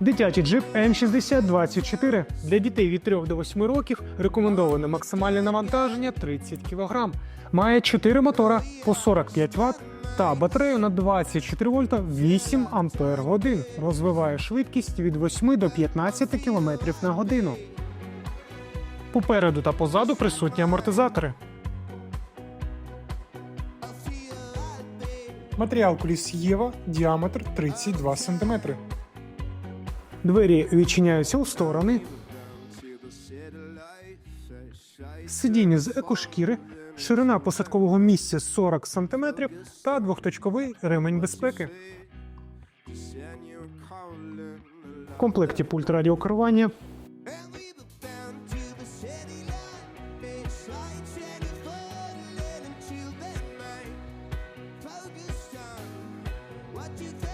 Дитячий джип М6024 для дітей від 3 до 8 років рекомендоване максимальне навантаження 30 кг. Має 4 мотора по 45 Вт та батарею на 24 вольта 8 ампер годин. Розвиває швидкість від 8 до 15 км на годину. Попереду та позаду присутні амортизатори. Матеріал коліс Єва, діаметр 32 см. Двері відчиняються у сторони. Сидіння з екошкіри, ширина посадкового місця 40 см та двохточковий ремень безпеки. В комплекті пульт радіокерування. What you